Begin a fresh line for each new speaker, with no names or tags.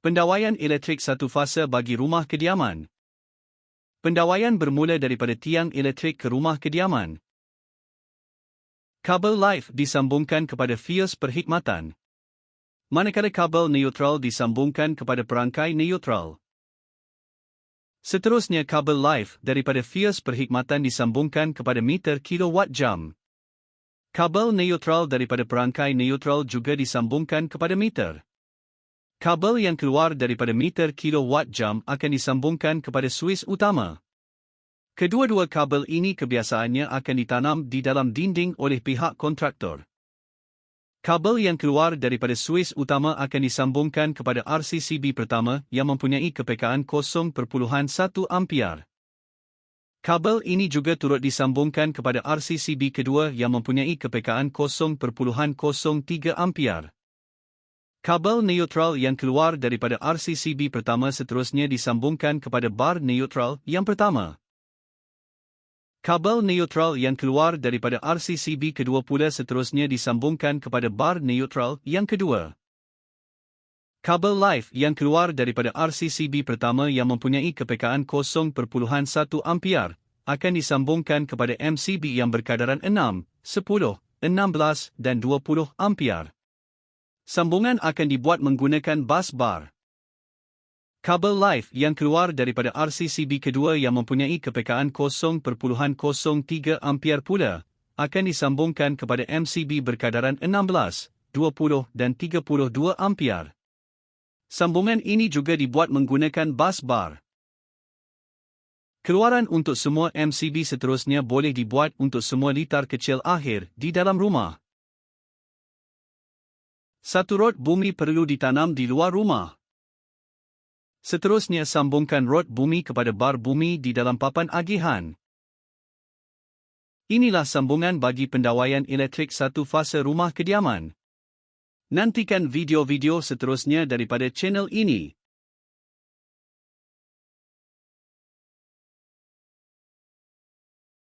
Pendawaian elektrik satu fasa bagi rumah kediaman. Pendawaian bermula daripada tiang elektrik ke rumah kediaman. Kabel live disambungkan kepada fuse perkhidmatan. Manakala kabel neutral disambungkan kepada perangkai neutral. Seterusnya kabel live daripada fuse perkhidmatan disambungkan kepada meter kilowatt jam. Kabel neutral daripada perangkai neutral juga disambungkan kepada meter. Kabel yang keluar daripada meter kilowatt jam akan disambungkan kepada suis utama. Kedua-dua kabel ini kebiasaannya akan ditanam di dalam dinding oleh pihak kontraktor. Kabel yang keluar daripada suis utama akan disambungkan kepada RCCB pertama yang mempunyai kepekaan 0.1 ampere. Kabel ini juga turut disambungkan kepada RCCB kedua yang mempunyai kepekaan 0.03 ampere. Kabel neutral yang keluar daripada RCCB pertama seterusnya disambungkan kepada bar neutral yang pertama. Kabel neutral yang keluar daripada RCCB kedua pula seterusnya disambungkan kepada bar neutral yang kedua. Kabel live yang keluar daripada RCCB pertama yang mempunyai kepekaan 0.1 ampere akan disambungkan kepada MCB yang berkadaran 6, 10, 16 dan 20 ampere. Sambungan akan dibuat menggunakan bus bar. Kabel live yang keluar daripada RCCB kedua yang mempunyai kepekaan 0.03 ampere pula akan disambungkan kepada MCB berkadaran 16, 20 dan 32 ampere. Sambungan ini juga dibuat menggunakan bus bar. Keluaran untuk semua MCB seterusnya boleh dibuat untuk semua litar kecil akhir di dalam rumah. Satu rod bumi perlu ditanam di luar rumah. Seterusnya sambungkan rod bumi kepada bar bumi di dalam papan agihan. Inilah sambungan bagi pendawaian elektrik satu fasa rumah kediaman. Nantikan video-video seterusnya daripada channel ini.